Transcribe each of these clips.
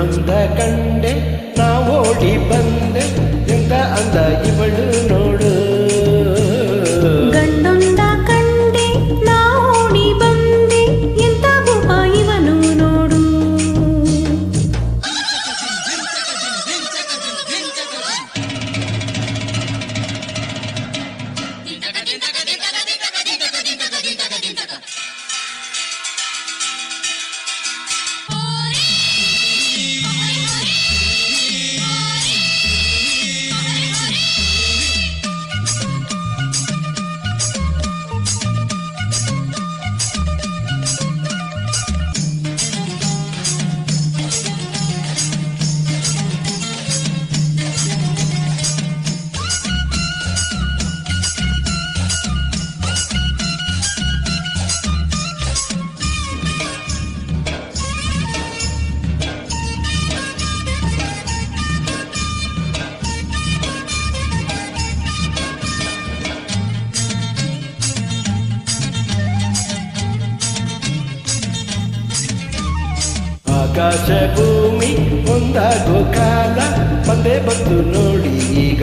ಇನ್ನೊಂದ ಕಂಡೆ ಆಕಾಶ ಭೂಮಿ ಒಂದಾಗೋ ಕಾಲ ಬಂದೇ ಬಂದು ನೋಡಿ ಈಗ.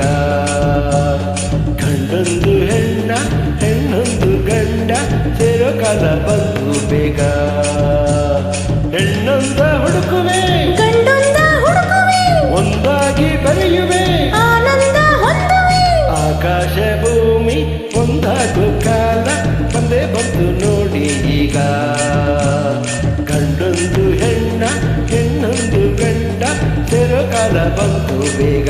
ಬೇಗ.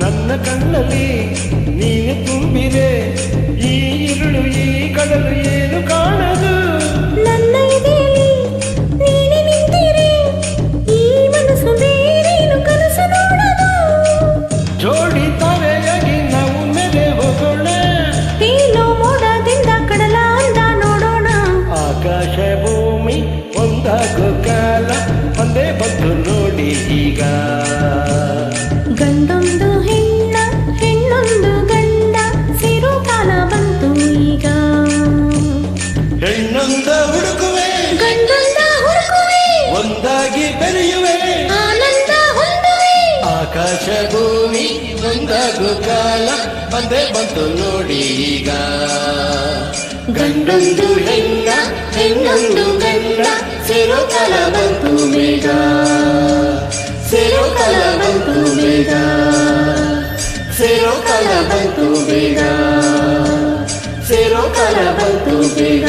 ನನ್ನ ಕಣ್ಣಲ್ಲಿ ನೀನು ತುಂಬಿದೆ ಈ ಇರುಳು ಈ ಕಡಲು ಕಾಲ ಬಂದೆ ಬಂತು ನೋಡಿ ಈಗ ಗಂಡೊಂದು ಹೆಣ್ಣ ಹೆಣ್ಣೊಂದು ಗಂಡ ಸೇರೋ ಕಾಲ ಬಂತು ಬೇಗ ಸೇರೋ ಕಾಲ ಬಂತು ಬೇಗ ಸೇರೋ ಕಾಲ ಬಂತು ಬೇಗ ಸೇರೋ ಕಾಲ ಬಂತು ಬೇಗ